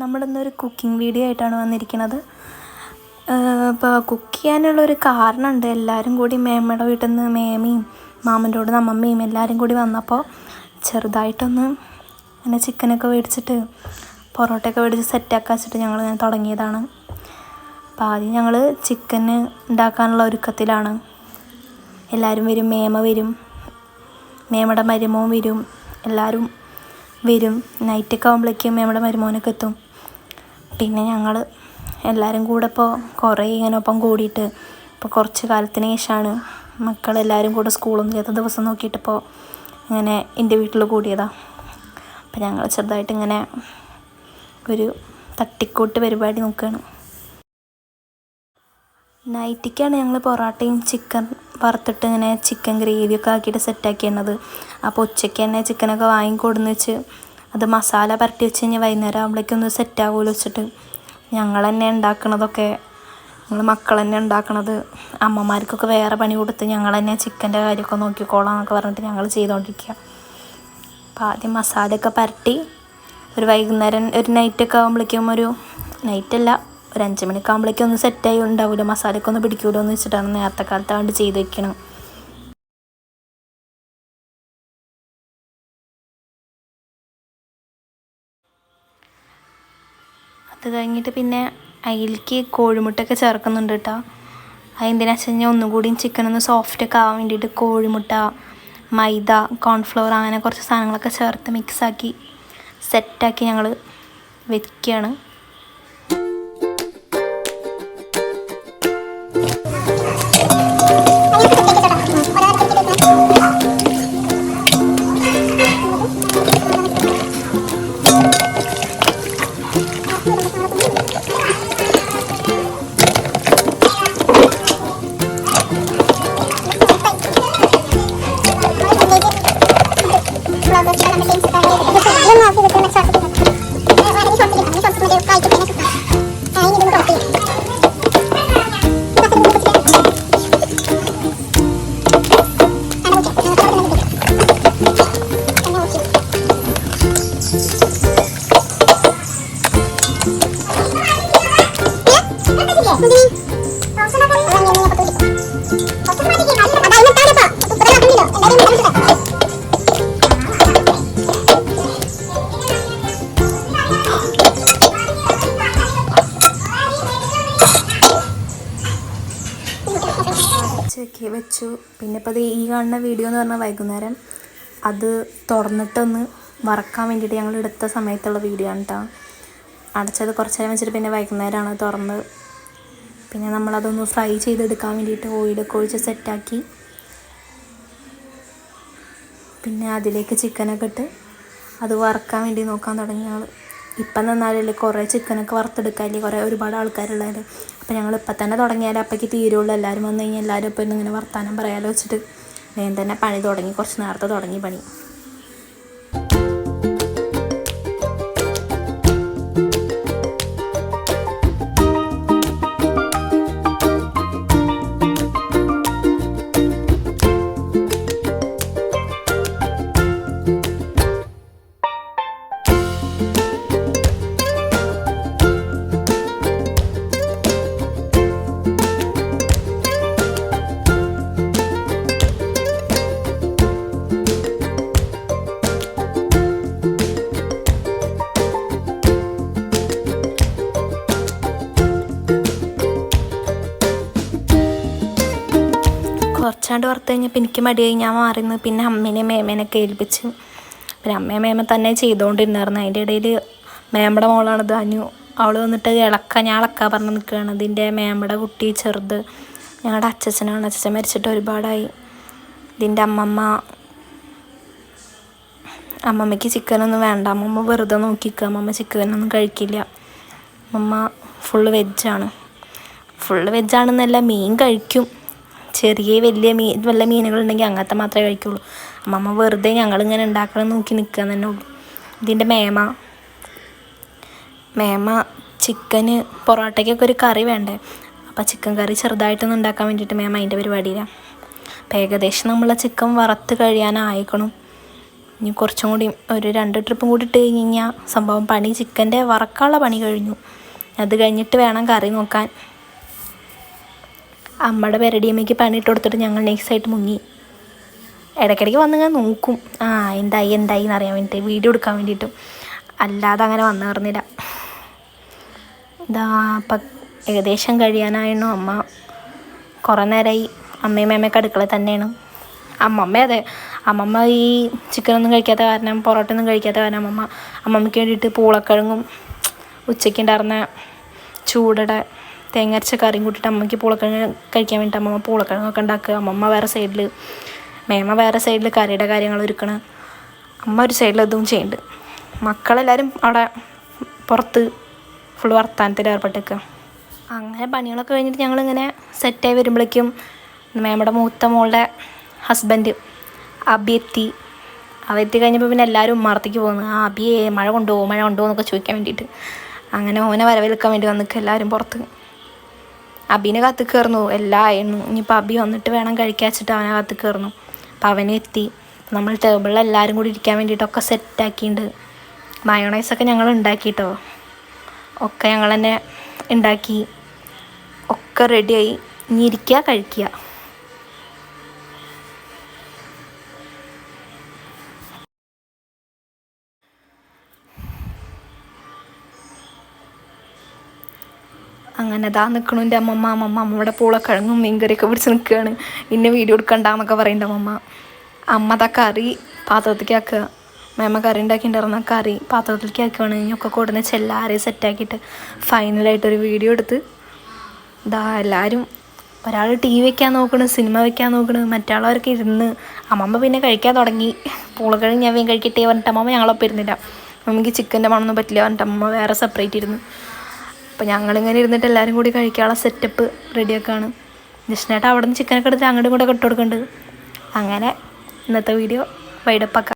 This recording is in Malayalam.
നമ്മളിന്നൊരു കുക്കിംഗ് വീഡിയോ ആയിട്ടാണ് വന്നിരിക്കുന്നത്. ഇപ്പോൾ കുക്ക് ചെയ്യാനുള്ളൊരു കാരണമുണ്ട് എല്ലാവരും കൂടി മേമ്മയുടെ വീട്ടിൽ നിന്ന് മേമയും മാമന്റെ കൂടെ അമ്മമ്മയും എല്ലാവരും കൂടി വന്നപ്പോൾ ചെറുതായിട്ടൊന്ന് അങ്ങനെ ചിക്കനൊക്കെ മേടിച്ചിട്ട് പൊറോട്ടയൊക്കെ മേടിച്ച് സെറ്റാക്കാൻ വെച്ചിട്ട് ഞങ്ങൾ ഇങ്ങനെ തുടങ്ങിയതാണ്. അപ്പോൾ ആദ്യം ഞങ്ങൾ ചിക്കന് ഉണ്ടാക്കാനുള്ള ഒരുക്കത്തിലാണ്. എല്ലാവരും വരും മേമ വരും മേമയുടെ മരുമോൻ വരും എല്ലാവരും വരും. നൈറ്റൊക്കെ ആകുമ്പോഴേക്കും മേമയുടെ മരുമോനൊക്കെ എത്തും. പിന്നെ ഞങ്ങൾ എല്ലാവരും കൂടെ ഇപ്പോൾ കുറേ ഇങ്ങനെ ഒപ്പം കൂടിയിട്ട് ഇപ്പോൾ കുറച്ച് കാലത്തിന് ശേഷമാണ് മക്കളെല്ലാവരും കൂടെ സ്കൂളൊന്നും ഇല്ലാത്ത ദിവസം നോക്കിയിട്ടിപ്പോൾ ഇങ്ങനെ എന്റെ വീട്ടിൽ കൂടിയതാണ് അപ്പം ഞങ്ങൾ ചെറുതായിട്ട് ഇങ്ങനെ ഒരു തട്ടിക്കൂട്ട് പരിപാടി നോക്കുകയാണ് നൈറ്റിക്കാണ് ഞങ്ങൾ പൊറോട്ടയും ചിക്കൻ വറുത്തിട്ട് ഇങ്ങനെ ചിക്കൻ ഗ്രേവിയൊക്കെ ആക്കിയിട്ട് സെറ്റാക്കിയിരുന്നത് അപ്പോൾ ഉച്ചയ്ക്ക് തന്നെ ചിക്കനൊക്കെ വാങ്ങിക്കൊടുന്ന് വെച്ച് അത് മസാല പരട്ടി വെച്ച് കഴിഞ്ഞാൽ വൈകുന്നേരം ആകുമ്പോഴേക്കൊന്ന് സെറ്റാകുമല്ലോ വെച്ചിട്ട് ഞങ്ങൾ തന്നെ ഉണ്ടാക്കണതൊക്കെ ഞങ്ങൾ മക്കൾ തന്നെ ഉണ്ടാക്കണത് അമ്മമാർക്കൊക്കെ വേറെ പണി കൊടുത്ത് ഞങ്ങൾ തന്നെ ചിക്കന്റെ കാര്യമൊക്കെ നോക്കിക്കോളാം എന്നൊക്കെ പറഞ്ഞിട്ട് ഞങ്ങൾ ചെയ്തുകൊണ്ടിരിക്കുക അപ്പോൾ ആദ്യം മസാലയൊക്കെ പരട്ടി ഒരു വൈകുന്നേരം ഒരു നൈറ്റൊക്കെ ആകുമ്പോഴേക്കും ഒരു നൈറ്റല്ല ഒരു അഞ്ച് മണിയൊക്കെ ആകുമ്പോഴേക്കും ഒന്ന് സെറ്റായി ഉണ്ടാവില്ല മസാലയൊക്കെ ഒന്ന് പിടിക്കൂലോ എന്ന് വെച്ചിട്ടാണ് നേരത്തെ കാലത്ത് അതുകൊണ്ട് ചെയ്ത് വെക്കണം. അത് കഴിഞ്ഞിട്ട് പിന്നെ അതിലേക്ക് കോഴിമുട്ടയൊക്കെ ചേർക്കുന്നുണ്ട് കേട്ടോ അതെന്തിനാ വെച്ച് കഴിഞ്ഞാൽ ഒന്നും കൂടിയും ചിക്കൻ ഒന്ന് സോഫ്റ്റൊക്കെ ആവാൻ വേണ്ടിയിട്ട് കോഴിമുട്ട മൈദ കോൺഫ്ലവർ അങ്ങനെ കുറച്ച് സാധനങ്ങളൊക്കെ ചേർത്ത് മിക്സാക്കി സെറ്റാക്കി ഞങ്ങൾ വെക്കുകയാണ് ഉച്ചയ്ക്ക് വെച്ചു. പിന്നെ ഇപ്പോൾ ഈ കാണുന്ന വീഡിയോ എന്ന് പറഞ്ഞാൽ വൈകുന്നേരം അത് തുറന്നിട്ടൊന്ന് വറക്കാൻ വേണ്ടിയിട്ട് ഞങ്ങൾ എടുത്ത സമയത്തുള്ള വീഡിയോ ആണ് കേട്ടോ അടച്ചത് കുറച്ച് നേരം വെച്ചിട്ട് പിന്നെ വൈകുന്നേരമാണ് തുറന്ന്. പിന്നെ നമ്മളതൊന്ന് ഫ്രൈ ചെയ്തെടുക്കാൻ വേണ്ടിയിട്ട് ഓയിലൊക്കെ ഒഴിച്ച് സെറ്റാക്കി പിന്നെ അതിലേക്ക് ചിക്കനൊക്കെ ഇട്ട് അത് വറക്കാൻ വേണ്ടി നോക്കാൻ തുടങ്ങി ഞങ്ങൾ. ഇപ്പം നിന്നാലല്ലേ കുറേ ചിക്കനൊക്കെ വറുത്തെടുക്കാല്ലേ? കുറേ ഒരുപാട് ആൾക്കാരുള്ളത് അപ്പോൾ ഞങ്ങൾ ഇപ്പം തന്നെ തുടങ്ങിയാലേ അപ്പോഴേക്ക് തീരുള്ളൂ. എല്ലാവരും വന്നു കഴിഞ്ഞാൽ എല്ലാവരും ഇപ്പം ഇങ്ങനെ വർത്താനം പറയാലോ വെച്ചിട്ട്. വേഗം തന്നെ പണി തുടങ്ങി. കുറച്ച് നേരത്തെ തുടങ്ങി പണി. കുറച്ചാണ്ട് വറുത്ത് കഴിഞ്ഞപ്പോൾ എനിക്ക് മടിയായി. ഞാൻ മാറിന്ന് പിന്നെ അമ്മേനെ മേമേനൊക്കെ ഏൽപ്പിച്ച്. പിന്നെ അമ്മേ മേമ തന്നെ ചെയ്തുകൊണ്ടിരുന്നായിരുന്നു അതിന്റെ ഇടയിൽ മേമ്മയുടെ മോളാണ് അനു അവൾ വന്നിട്ട് ഇളക്ക ഞാൻ ഇളക്കാൻ പറഞ്ഞ് നിൽക്കുകയാണ്. ഇതിന്റെ മേമ്മയുടെ കുട്ടി ചെറുത്. ഞങ്ങളുടെ അച്ഛച്ചനാണ്. അച്ഛച്ചൻ മരിച്ചിട്ട് ഒരുപാടായി. ഇതിന്റെ അമ്മമ്മ അമ്മമ്മയ്ക്ക് ചിക്കനൊന്നും വേണ്ട. അമ്മമ്മ വെറുതെ നോക്കിക്കുക. അമ്മമ്മ ചിക്കനൊന്നും കഴിക്കില്ല. അമ്മമ്മ ഫുള്ള് വെജാണ് ഫുള്ള് വെജാണെന്നല്ല മീൻ കഴിക്കും. ചെറിയ വലിയ മീൻ വല്ല മീനുകളുണ്ടെങ്കിൽ അങ്ങനത്തെ മാത്രമേ കഴിക്കുള്ളൂ. അമ്മമ്മ വെറുതെ ഞങ്ങളിങ്ങനെ ഉണ്ടാക്കണം നോക്കി നിൽക്കുക തന്നെ ഉള്ളൂ. ഇതിന്റെ മേമ. മേമ ചിക്കന് പൊറോട്ടയ്ക്കൊക്കെ ഒരു കറി വേണ്ടേ? അപ്പോൾ ചിക്കൻ കറി ചെറുതായിട്ടൊന്നും ഉണ്ടാക്കാൻ വേണ്ടിയിട്ട് മേമ അതിന്റെ പരിപാടിയിലാണ് അപ്പോൾ ഏകദേശം നമ്മളെ ചിക്കൻ വറുത്ത് കഴിയാനായിക്കണം. ഇനി കുറച്ചും കൂടി ഒരു രണ്ട് ട്രിപ്പും കൂടി ഇട്ട് കഴിഞ്ഞ് കഴിഞ്ഞാൽ സംഭവം പണി ചിക്കന്റെ വറക്കാനുള്ള പണി കഴിഞ്ഞു. അത് കഴിഞ്ഞിട്ട് വേണം കറി നോക്കാൻ. അമ്മയുടെ പെരടിയമ്മയ്ക്ക് പണിയിട്ട് കൊടുത്തിട്ട് ഞങ്ങൾ നെക്സ്റ്റ് ആയിട്ട് മുങ്ങി. ഇടയ്ക്കിടയ്ക്ക് വന്ന് ഞാൻ നോക്കും. ആ എന്തായി എന്തായി എന്ന് അറിയാൻ വേണ്ടിയിട്ട് വീഡിയോ എടുക്കാൻ വേണ്ടിയിട്ടും. അല്ലാതെ അങ്ങനെ വന്നു പറഞ്ഞില്ല ഇതാ അപ്പം ഏകദേശം കഴിയാനായിരുന്നു അമ്മ. കുറേ നേരമായി അമ്മയും അമ്മയൊക്കെ അടുക്കളയിൽ തന്നെയാണ്. അമ്മമ്മ അതെ. അമ്മമ്മ ഈ ചിക്കനൊന്നും കഴിക്കാത്ത കാരണം പൊറോട്ട ഒന്നും കഴിക്കാത്ത കാരണം അമ്മമ്മ അമ്മമ്മയ്ക്ക് വേണ്ടിയിട്ട് പൂളക്കിഴങ്ങും ഉച്ചയ്ക്ക് ഉണ്ടായിരുന്ന ചൂടയുടെ തേങ്ങരച്ച കറിയും കൂട്ടിയിട്ട് അമ്മയ്ക്ക് പൂളക്കിഴങ്ങ് കഴിക്കാൻ വേണ്ടിയിട്ട് അമ്മമ്മ പൂളക്കിഴങ്ങൊക്കെ ഉണ്ടാക്കുക. അമ്മമ്മ വേറെ സൈഡിൽ മേമ വേറെ സൈഡിൽ കറിയുടെ കാര്യങ്ങൾ ഒരുക്കണ്. അമ്മ ഒരു സൈഡിൽ ഇതും ചെയ്യുന്നുണ്ട് മക്കളെല്ലാവരും അവിടെ പുറത്ത് ഫുൾ വർത്താനത്തിൽ ഏർപ്പെട്ടേക്കുക അങ്ങനെ പണികളൊക്കെ കഴിഞ്ഞിട്ട് ഞങ്ങളിങ്ങനെ സെറ്റായി വരുമ്പോഴേക്കും മേമയുടെ മൂത്ത മോളുടെ ഹസ്ബൻഡ് അബി എത്തി. അവ എത്തി കഴിഞ്ഞപ്പോൾ പിന്നെ എല്ലാവരും ഉമ്മാർത്തേക്ക് പോകുന്നു ആ അബിയെ മഴ കൊണ്ടുപോകും മഴ കൊണ്ടുപോകും എന്നൊക്കെ ചോദിക്കാൻ വേണ്ടിയിട്ട്. അങ്ങനെ ഓനെ വരവേൽക്കാൻ വേണ്ടി വന്നിട്ട് എല്ലാവരും പുറത്ത്. അബീനെ കത്ത് കയറുന്നു എല്ലാം ആയിരുന്നു ഇനിയിപ്പോൾ അബി വന്നിട്ട് വേണം കഴിക്കാൻ വെച്ചിട്ട് അവനെ കത്ത് കയറുന്നു അപ്പോൾ അവനെ എത്തി. നമ്മൾ ടേബിളിൽ എല്ലാവരും കൂടി ഇരിക്കാൻ വേണ്ടിയിട്ടൊക്കെ സെറ്റാക്കിയിട്ടുണ്ട് മയോണൈസൊക്കെ ഞങ്ങൾ ഉണ്ടാക്കിയിട്ടോ ഒക്കെ ഞങ്ങൾ തന്നെ ഉണ്ടാക്കി. ഒക്കെ റെഡിയായി ഇനി ഇരിക്കുക കഴിക്കുക അങ്ങനെ അതാ നിൽക്കണു എന്റെ അമ്മമ്മ അമ്മമ്മ അമ്മയുടെ പൂളക്കിഴങ്ങും മീൻകറിയൊക്കെ പിടിച്ച് നിൽക്കുകയാണ് ഇന്നെ വീഡിയോ എടുക്കണ്ടെന്നൊക്കെ പറയുന്നുണ്ട് അമ്മമ്മ. അമ്മ അതാ കറി പാത്രത്തിലേക്ക് ആക്കുക. മേമ കറി ഉണ്ടാക്കിയിട്ടുണ്ടായിരുന്ന കറി പാത്രത്തിലേക്ക് ആക്കുകയാണ് ഇനിയൊക്കെ കൊടുന്ന് ചെല്ലാരെയും സെറ്റാക്കിയിട്ട് ഫൈനലായിട്ടൊരു വീഡിയോ എടുത്ത് ഇതാ എല്ലാവരും ഒരാൾ ടി വി വെക്കാൻ നോക്കണ് സിനിമ വെക്കാൻ നോക്കണ് മറ്റാളവർക്ക് ഇരുന്ന് അമ്മമ്മ പിന്നെ കഴിക്കാൻ തുടങ്ങി. പൂളക്കിഴങ്ങ് ഞാൻ വേഗം കഴിക്കട്ടെ പറഞ്ഞിട്ട് അമ്മമ്മ ഞങ്ങളൊപ്പം ഇരുന്നില്ല. അമ്മയ്ക്ക് ചിക്കന്റെ മണമൊന്നും പറ്റില്ല പറഞ്ഞിട്ട് അമ്മമ്മ വേറെ സെപ്പറേറ്റ് ഇരുന്നു. അപ്പോൾ ഞങ്ങളിങ്ങനെ ഇരുന്നിട്ട് എല്ലാവരും കൂടി കഴിക്കാനുള്ള സെറ്റപ്പ് റെഡിയാക്കാണ് ജസ്റ്റിനായിട്ട് അവിടെ നിന്ന് ചിക്കനൊക്കെ എടുത്ത് അങ്ങോട്ടും കൂടെ ഇട്ട് കൊടുക്കുന്നുണ്ട് അങ്ങനെ ഇന്നത്തെ വീഡിയോ വൈഡപ്പാക്കാം